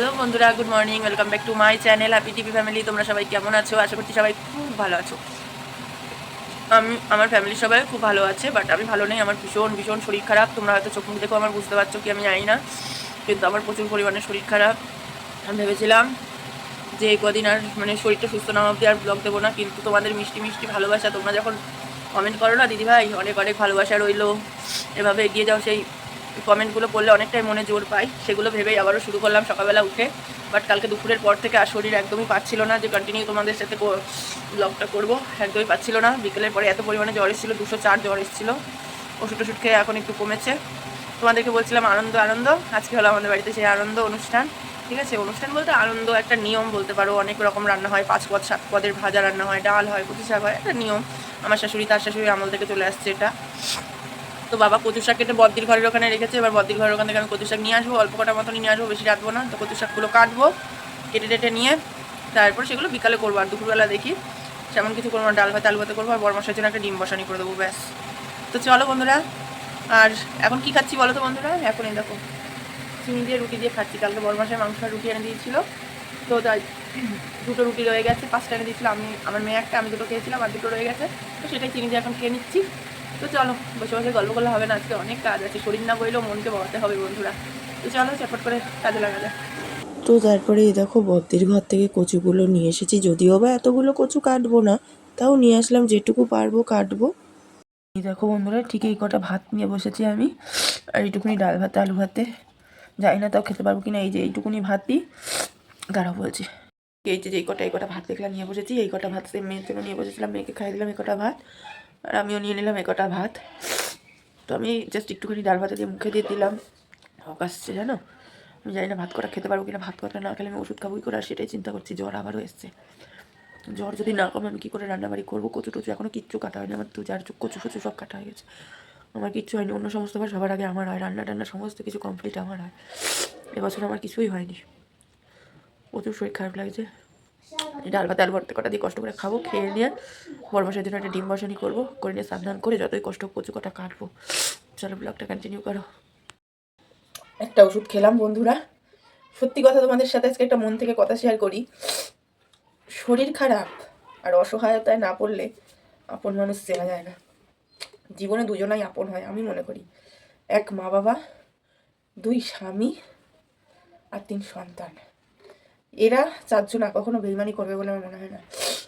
Hello বন্ধুরা good morning welcome back to my channel happy TV family তোমরা সবাই কেমন আছো? আশা করছি সবাই খুব ভালো আছো। আমি, আমার ফ্যামিলির সবাই খুব ভালো আছে বাট আমি ভালো নেই, আমার ভীষণ ভীষণ শরীর খারাপ। তোমরা হয়তো চোখ দেখো আমার বুঝতে পারছ কি আমি জানি না, কিন্তু আমার প্রচুর পরিমাণে শরীর খারাপ। আমি ভেবেছিলাম যে কদিন আর মানে শরীরটা সুস্থ না অবধি আর ব্লগ দেবো না, কিন্তু তোমাদের মিষ্টি মিষ্টি ভালোবাসা, তোমরা যখন কমেন্ট করো না, দিদিভাই, অনেক অনেক ভালোবাসা রইল। এভাবে এগিয়ে যাও সেই কমেন্টগুলো পড়লে অনেকটাই মনে জোর পাই। সেগুলো ভেবেই আবারও শুরু করলাম সকালবেলা উঠে। বাট কালকে দুপুরের পর থেকে আর শরীর একদমই পাচ্ছিল না যে কন্টিনিউ তোমাদের সাথে ব্লগটা করব। একদমই পাচ্ছিল না। বিকেলের পরে এত পরিমাণে জ্বর এসেছিল, দুশো চার জ্বর এসেছিল। ওষুধ ওষুধ খেয়ে এখন একটু কমেছে। তোমাদেরকে বলছিলাম আনন্দ আনন্দ। আজকে হলো আমাদের বাড়িতে সেই আনন্দ অনুষ্ঠান। ঠিক আছে? অনুষ্ঠান বলতে আনন্দ একটা নিয়ম বলতে পারো। অনেক রকম রান্না হয়। পাঁচ পদ, সাত পদের ভাজা রান্না হয়, ডাল হয় কচু শাক হয়, একটা নিয়ম। আমার শাশুড়ি, তার শাশুড়ি আমল থেকে চলে আসছে এটা। তো বাবা কচু শাক কেটে বদ্দির ঘরের ওখানে রেখেছে, এবার বদ্দির ঘরের ওখান থেকে আমি কচু শাক নিয়ে আসব, অল্প কটা মতো নিয়ে আসব, বেশি রাখব না, তো কচু শাকগুলো কাটবো, কেটে টেটে নিয়ে, তারপর সেগুলো বিকালে করব, আর দুপুরবেলা দেখি, সেমন কিছু করব না, ডাল ভাত, আলু ভাতে করব, আর বরমাসের জন্য একটা ডিম বসানি করে দেবো, ব্যাস। তো চলো বন্ধুরা, আর এখন কি খাচ্ছি বলো তো বন্ধুরা? এখন এই দেখো, চিনি দিয়ে রুটি দিয়ে খাচ্ছি, কালকে বরমাসের মাংস রুটি এনে দিয়েছিল, তো তাই দুটো রুটি রয়ে গেছে, পাঁচটা এনে দিয়েছিল, আমি, আমার মেয়ে একটা, আমি দুটো খেয়েছিলাম, আর দুটো রয়ে গেছে, তো সেটাই চিনি দিয়ে এখন খেয়ে নিচ্ছি। তো চলো, বসে বসে গল্প করলে হবে না, আজকে অনেক কাজ আছে। শরীর না বইলেও মনকে বলাতে হবে বন্ধুরা। তো চলো চটপট করে কাজে লাগা যায় তো তারপরে এই দেখো বদ্দির ঘর থেকে কচুগুলো নিয়ে এসেছি। যদিও বা এতগুলো কচু কাটবো না, তাও নিয়ে আসলাম, যেটুকু পারব কাটবো। এই দেখো বন্ধুরা, ঠিক এই কটা ভাত নিয়ে বসেছি আমি। আর এইটুকুনি ডাল ভাতে, আলু ভাতে। যাই না তাও খেতে পারব কিনা, এই যে এইটুকুনি ভাতই দাঁড়াও বলছি। এই যে এই কটা এই কটা ভাত দেখলাম, নিয়ে বসেছি। এই কটা ভাত মেয়ের জন্য নিয়ে বসেছিলাম, মেয়েকে খাই দিলাম এই কটা ভাত। আর আমিও নিয়ে নিলাম এই কটা ভাত। তো আমি জাস্ট একটুখানি ডাল ভাতে দিয়ে মুখে দিয়ে দিলাম। হক আসছে, জানো? আমি জানি না ভাত করা খেতে পারব কিনা, ভাত করা না খেলে আমি ওষুধ খাবই করে? আর সেটাই চিন্তা করছি, জ্বর আবারও এসছে। জ্বর যদি না কমে, আমি কী করে রান্নাবাড়ি করব? কচু টচু এখনও কিচ্ছু কাটা হয়নি, আমার দু চার কচু কচু সব কাটা হয়ে গেছে। আমার কিচ্ছু হয়নি, অন্য সমস্ত বার সবার আগে আমার হয়, রান্না টান্না সমস্ত কিছু কমপ্লিট আমার হয়। এবছর আমার কিছুই হয়নি। প্রচুর শরীর খারাপ লাগছে। ডাল ভাত আলু ভর্তা কটা দিয়ে কষ্ট করে খাব, খেয়ে নিয়ে বড় মাসের জন্য একটা ডিম বসানি করব, করে নিয়ে স্নান করে যতই কষ্ট কচু কটা কাটবো। চলো ব্লগটা কন্টিনিউ করো। একটা ওষুধ খেলাম বন্ধুরা। সত্যি কথা তোমাদের সাথে আজকে একটা মন থেকে কথা শেয়ার করি। শরীর খারাপ আর অসহায়তায় না পড়লে আপন মানুষ চেনা যায় না। জীবনে দুজনাই আপন হয়, আমি মনে করি। এক মা বাবা দুই স্বামী আর তিন সন্তান। এরা চারজন কখনো বেইমানি করবে বলে আমার মনে হয় না।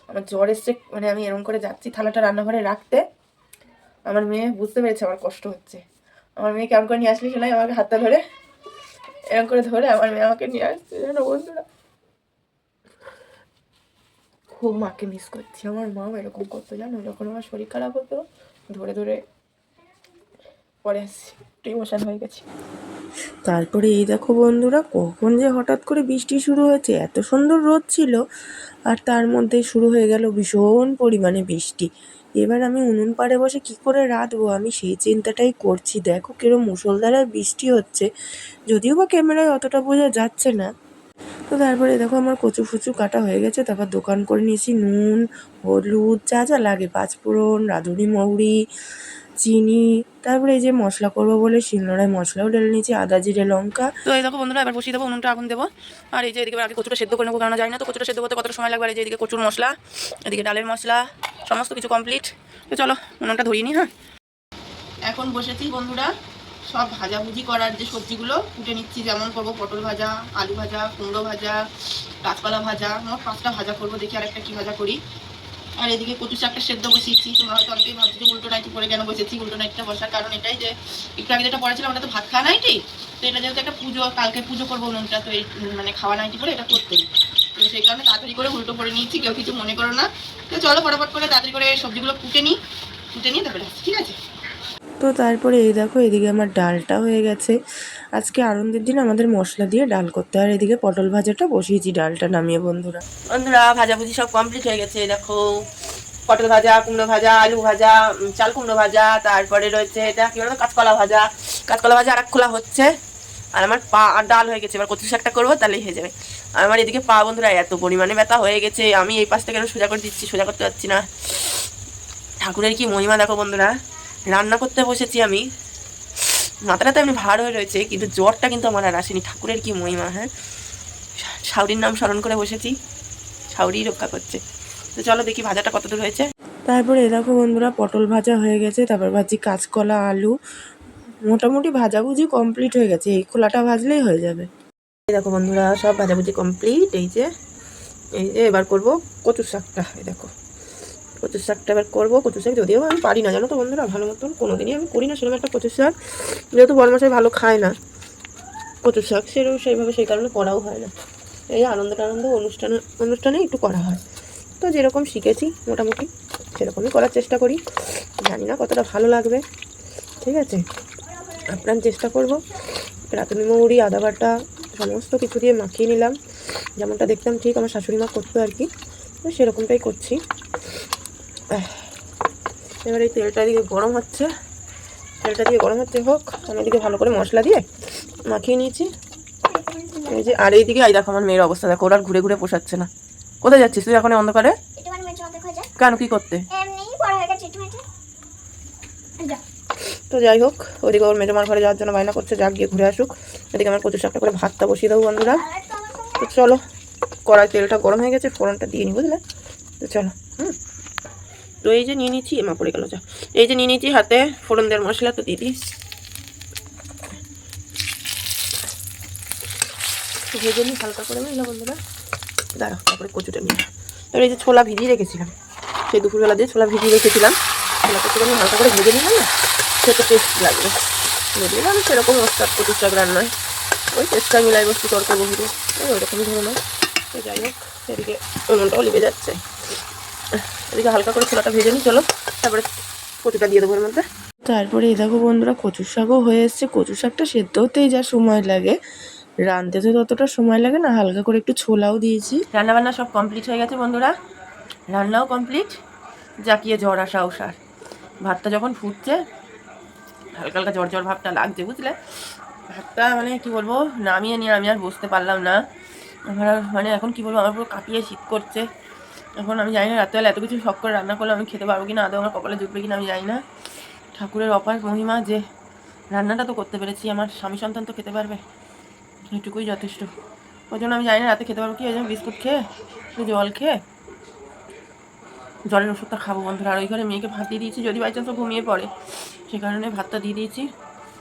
আমার জ্বর এসছে মানে আমি এরকম করে যাচ্ছি, থালাটা রান্নাঘরে রাখতে। আমার মেয়ে বুঝতে পেরেছে আমার কষ্ট হচ্ছে। আমার মেয়ে কেমন করে নিয়ে আসলি শোনাই, আমাকে হাতটা ধরে এরকম করে ধরে আমার মেয়ে আমাকে নিয়ে আসছে। জানো বন্ধুরা? খুব মাকে মিস করছি। আমার মাও এরকম করতো, জানো? যখন আমার শরীর খারাপ হতো, ধরে ধরে পরে আসছি। একটু ইমোশন হয়ে গেছি। তারপরে এই দেখো বন্ধুরা, কখন যে হঠাৎ করে বৃষ্টি শুরু হয়েছে, এত সুন্দর রোদ ছিল, আর তার মধ্যে শুরু হয়ে গেল ভীষণ পরিমাণে বৃষ্টি। এবার আমি উনুন পাড়ে বসে কি করে রাঁধবো, আমি সেই চিন্তাটাই করছি। দেখো কিরম মুসলধারায় বৃষ্টি হচ্ছে, যদিও বা ক্যামেরায় অতটা বোঝা যাচ্ছে না। তো তারপরে দেখো আমার কচু ফুচু কাটা হয়ে গেছে, তারপর দোকান করে নিয়েছি নুন, হলুদ, যা যা লাগে, পাঁচফোড়ন, রাঁধুনি মৌরি চিনি, তারপরে এই যে মশলা করব বলে শিলনোড়ায় মশলাও ঢেলে নিয়েছি, আদা, জিরে, লঙ্কা। তো এই দেখো বন্ধুরা, এবার বসিয়ে দেবো, উনুনটা আগুন দেবো। আর এই যে এদিকে আগে কচুটা সেদ্ধ করে নেব কারণ জানি না তো কচুটা সেদ্ধ করতে কতটা সময় লাগবে, আর এই যে এদিকে কচুর মশলা, এদিকে ডালের মশলা, সমস্ত কিছু কমপ্লিট তো চলো, উনুনটা ধরিয়ে নিই হ্যাঁ। এখন বসেছি বন্ধুরা, সব ভাজাভুজি করার যে সবজিগুলো, কুটে নিচ্ছি, যেমন করব পটল ভাজা, আলু ভাজা, কুমড়ো ভাজা কাঁচকলা ভাজা মোট পাঁচটা ভাজা করব, দেখি আর একটা কী ভাজা করি। আর এদিকে কচু শাকটা সেদ্ধ বসিয়েছি। তোমরা হয়তো অনেকেই ভাবছ যে উল্টো নাইটি পরে কেন বসেছি? উল্টো নাইটটা বসার কারণ এটাই যে, একটু আগে যেটা পড়েছিলাম, ওটা তো ভাত খাওয়া নাইটি? তো এটা যেহেতু একটা পুজো, কালকে পুজো করব উনুনটা, তো এই মানে খাওয়া নাইটি করে এটা করতে তো সেই কারণে তাড়াতাড়ি করে উল্টো করে নিয়েছি, কেউ কিছু মনে করো না। তো চলো ফটাফট করে তাড়াতাড়ি করে সবজিগুলো কুটে নিই, কুটে নিয়ে তারপরে ঠিক আছে? তো তারপরে এই দেখো, এদিকে আমার ডালটা হয়ে গেছে। আজকে আনন্দের দিন আমাদের মশলা দিয়ে ডাল করতে। আর এদিকে পটল ভাজাটা বসিয়েছি ডালটা নামিয়ে বন্ধুরা। বন্ধুরা, ভাজাভুজি সব কমপ্লিট হয়ে গেছে, দেখো। পটল ভাজা, কুমড়ো ভাজা, আলু ভাজা চাল কুমড়ো ভাজা, তারপরে রয়েছে এটা, কি বলতো, কাঁচকলা ভাজা। কাঁচকলা ভাজা আর এক খোলা হচ্ছে। আর আমার পা, আর ডাল হয়ে গেছে, এবার কচু শাকটা করব, তাহলেই হয়ে যাবে। আমার এদিকে পা বন্ধুরা, এত পরিমাণে ব্যথা হয়ে গেছে। আমি এই পাশ থেকে সোজা করে দিচ্ছি, সোজা করতে পারছি না। ঠাকুরের কি মহিমা দেখো বন্ধুরা, রান্না করতে বসেছি আমি। মাথাটা তো এমনি ভার হয়ে রয়েছে কিন্তু জ্বরটা কিন্তু আমার আর আসেনি। ঠাকুরের কি মহিমা হ্যাঁ? শাউরির নাম স্মরণ করে বসেছি। শাউরি রক্ষা করছে। তো চলো দেখি ভাজাটা কত দূর হয়েছে। তারপরে এ দেখো বন্ধুরা পটল ভাজা হয়ে গেছে তারপর ভাজি কাঁচকলা আলু। মোটামুটি ভাজাভুজি কমপ্লিট হয়ে গেছে এই খোলাটা ভাজলেই হয়ে যাবে। এই দেখো বন্ধুরা সব ভাজাভুজি কমপ্লিট এই যে এই যে এবার করব কচুর শাকটা এই দেখো। কচুর শাকটা এবার করব কচুর শাক, যদিও আমি পারি না, জানো তো বন্ধুরা? ভালো মতন কোনো দিনই আমি করি না, সেরকম একটা কচুর শাক। যেহেতু বড়মাসাই ভালো খায় না কচুর শাক, সেরকম সেইভাবে সেই কারণে করাও হয় না। এই আনন্দ টানন্দ অনুষ্ঠানে অনুষ্ঠানে একটু করা হয়। তো যেরকম শিখেছি, মোটামুটি সেরকমই করার চেষ্টা করি। জানি না কতটা ভালো লাগবে, ঠিক আছে? আপনার চেষ্টা করব। রাতুনি মৌরি, আদা বাটা, সমস্ত কিছু দিয়ে মাখিয়ে নিলাম। যেমনটা দেখতাম ঠিক আমার শাশুড়ি মা করতো আর কি। তো সেরকমটাই করছি। এবার এই তেলটা দিকে গরম হচ্ছে। তেলটা দিয়ে গরম হচ্ছে হোক আমি এদিকে ভালো করে মশলা দিয়ে মাখিয়ে নিয়েছি। এই যে আর এইদিকে আই দেখো আমার মেয়ের অবস্থা দেখো ওরা আর ঘুরে ঘুরে পোষাচ্ছে না। কোথায় যাচ্ছিস তুই এখন অন্ধকারে? খোঁজে কেন কি করতে? তো যাই হোক ওদিকে ওর মেজমার ঘরে যাওয়ার জন্য বায়না করছে যাক গিয়ে ঘুরে আসুক। এদিকে আমার কচু শাকটা করে ভাতটা বসিয়ে দেবো বন্ধুরা। তো তো চলো কড়াই তেলটা গরম হয়ে গেছে ফোড়নটা দিয়ে নি বুঝলে? তো চলো হুম। তো এই যে নিয়ে নিচ্ছি এমা পড়ে গেল, যা। এই যে নিয়ে নিচ্ছি হাতে ফোড়ন দেওয়ার মশলা, তো দিয়ে দিই ভেজে নিই, হালকা করে নিলাম বন্ধুরা। দাঁড়া তারপরে কচুটা নিয়ে তারপরে এই যে ছোলা ভিজিয়ে রেখেছিলাম। সেই দুপুরবেলা দিয়ে ছোলা ভিজিয়ে রেখেছিলাম। ছোলা কচুটা আমি হালকা করে ভেজে নিলাম, না? খেতে টেস্ট লাগবে। ভেজে নিলাম, সেরকম ওস্তাদ কচুর শাক রান্নায় ওই চেষ্টা মিলাই বস্তু তর্ক বহুদূর ওই রকমই ধরে তো যাই হোক, এদিকে উনুনটাও লিবে যাচ্ছে। এদিকে হালকা করে ছোলাটা ভেজে নিই চলো। তারপরে কচুটা দিয়ে দেবো এর মধ্যে। তারপরে এই দেখো বন্ধুরা কচু শাকও হয়ে এসছে। কচু শাকটা সেদ্ধ হতেই যা সময় লাগে। রাঁধতে তো ততটা সময় লাগে না হালকা করে একটু ছোলাও দিয়েছি। রান্না বান্না সব কমপ্লিট হয়ে গেছে বন্ধুরা? রান্নাও কমপ্লিট জাকিয়ে জ্বর আসা ওষার ভাতটা যখন ফুটছে হালকা হালকা জ্বর জ্বর ভাবটা লাগছে বুঝলে? ভাতটা মানে কি বলব নামিয়ে নিয়ে আমি আর বসতে পারলাম না। আমার আর মানে এখন কি বলব আমার পুরো কাঁপিয়ে শীত করছে। এখন আমি জানি না, রাত্রেবেলা এত কিছু শখ করে রান্না করলে আমি খেতে পারব কিনা, আদৌ আমার কপালে জুটবে কিনা আমি জানি না। ঠাকুরের অপার মহিমা যে রান্নাটা তো করতে পেরেছি, আমার স্বামী সন্তান তো খেতে পারবে, এটুকুই যথেষ্ট। ওই জন্য আমি জানি না রাতে খেতে পারব কি, ওই জন্য বিস্কুট খেয়ে জল খেয়ে, জলের ওষুধটা খাব বন্ধুরা। আর ওই ঘরে মেয়েকে ভাত দিয়ে দিয়েছি, যদি বাই চান্স ঘুমিয়ে পড়ে, সে কারণে ভাতটা দিয়ে দিয়েছি।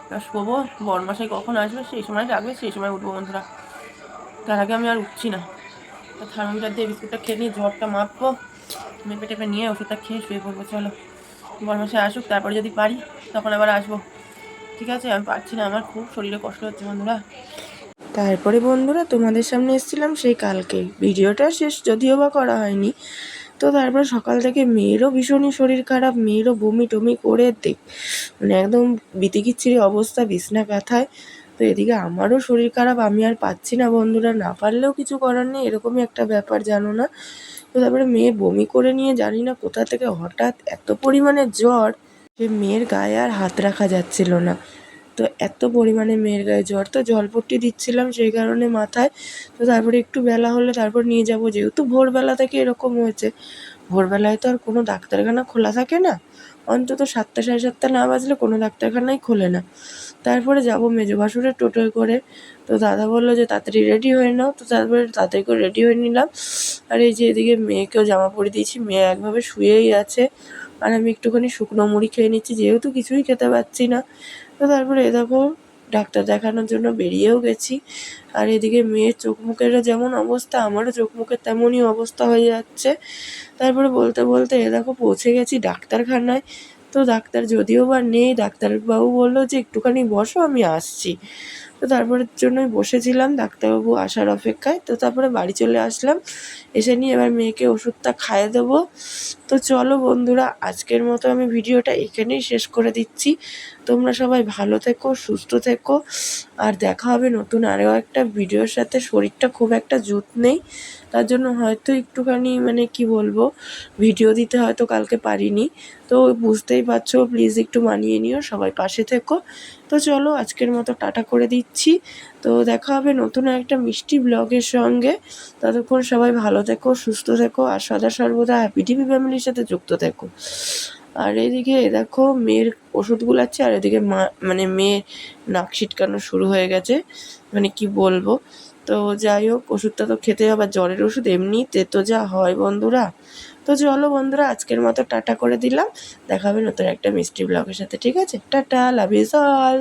এবার শোবো বরমাসাই কখন আসবে, সেই সময় ডাকবে সেই সময় উঠবো বন্ধুরা। তার আগে আমি আর উঠছি না। থার্মোমিটার দিয়ে বিস্কুটটা খেয়ে নিয়ে জ্বরটা মাপবো। মেপে টেপে নিয়ে ওষুধটা খেয়ে শুয়ে পড়ব, চলো। বরমাসাই আসুক, তারপরে যদি পারি, তখন আবার আসব। ঠিক আছে? আমি পারছি না, আমার খুব শরীরে কষ্ট হচ্ছে বন্ধুরা। তারপরে বন্ধুরা, তোমাদের সামনে এসেছিলাম সেই কালকে। ভিডিওটা শেষ, যদিও বা করা হয়নি। তো তারপর সকাল থেকে মেয়েরও ভীষণই শরীর খারাপ, মেয়েরও বমি টমি করে দেখ মানে একদম বিতিকিচ্ছিরি অবস্থা, বিছনা কাঁথায় তো এদিকে আমারও শরীর খারাপ, আমি আর পাচ্ছি না বন্ধুরা, না পারলেও কিছু করার নেই, এরকমই একটা ব্যাপার, জানো না? তো তারপরে মেয়ে বমি করে নিয়ে জানি না কোথা থেকে হঠাৎ এত পরিমাণে জ্বর যে মেয়ের গায়ে আর হাত রাখা যাচ্ছিল না। তো এত পরিমাণে মেয়ের গায়ে জ্বর, তো জলপট্টি দিচ্ছিলাম সেই কারণে মাথায়। তো তারপরে একটু বেলা হলে তারপর নিয়ে যাব, যেহেতু ভোরবেলা থেকে এরকম হয়েছে। ভোরবেলায় তো আর কোনো ডাক্তারখানা খোলা থাকে না। অন্তত সাতটা, সাড়ে সাতটা না বাজলে কোনো ডাক্তারখানাই খোলে না। তারপরে যাব মেজো ভাসুরের টোটোয় করে। তো দাদা বলল যে, তাড়াতাড়ি রেডি হয়ে নাও। তো তারপরে তাড়াতাড়ি করে রেডি হয়ে নিলাম। আর এই যে এদিকে মেয়েকেও জামা পরে দিয়েছি। মেয়ে একভাবে শুয়েই আছে। আর আমি একটুখানি শুকনো মুড়ি খেয়ে নিচ্ছি। যেহেতু কিছুই খেতে পাচ্ছি না। তো তারপরে এ দেখো ডাক্তার দেখানোর জন্য বেরিয়েও গেছি। আর এদিকে মেয়ের চোখ মুখের যেমন অবস্থা, আমারও চোখ মুখের তেমনই অবস্থা হয়ে যাচ্ছে। তারপরে বলতে বলতে এ দেখো পৌঁছে গেছি ডাক্তারখানায়। তো ডাক্তার যদিও বা নেই, ডাক্তারবাবু বলল যে একটুখানি বসো, আমি আসছি। তো তারপরের জন্যই বসেছিলাম, ডাক্তারবাবু আসার অপেক্ষায়। তো তারপরে বাড়ি চলে আসলাম। এসে নিয়ে এবার মেয়েকে ওষুধটা খাইয়ে দেবো। তো চলো বন্ধুরা, আজকের মতো আমি ভিডিওটা এখানেই শেষ করে দিচ্ছি। তোমরা সবাই ভালো থেকো, সুস্থ থেকো। আর দেখা হবে নতুন আরও একটা ভিডিওর সাথে। শরীরটা খুব একটা জুত নেই। তার জন্য হয়তো একটুখানি মানে কি বলব ভিডিও দিতে হয়তো কালকে পারিনি। তো বুঝতেই পারছ প্লিজ একটু মানিয়ে নিও, সবাই পাশে থেকো। তো চলো, আজকের মতো টাটা করে দিচ্ছি। তো দেখা হবে নতুন একটা মিষ্টি ব্লগের সঙ্গে। ততক্ষণ সবাই ভালো থেকো, সুস্থ থেকো, আর সদা সর্বদা হ্যাপি টিভি ফ্যামিলির সাথে যুক্ত থেকো। আর এদিকে দেখো মেয়ের ওষুধ গুলাচ্ছে আর এদিকে মা মানে মেয়ে নাক ছিটকানো শুরু হয়ে গেছে। মানে কি বলব? তো যাই হোক, ওষুধটা তো খেতে হবে জ্বরের ওষুধ এমনিতে তেতো যা হয় বন্ধুরা। তো চলো বন্ধুরা, আজকের মতো টাটা করে দিলাম। দেখাবে নতুন একটা মিষ্টি ব্লগের সাথে, ঠিক আছে? Tata love is all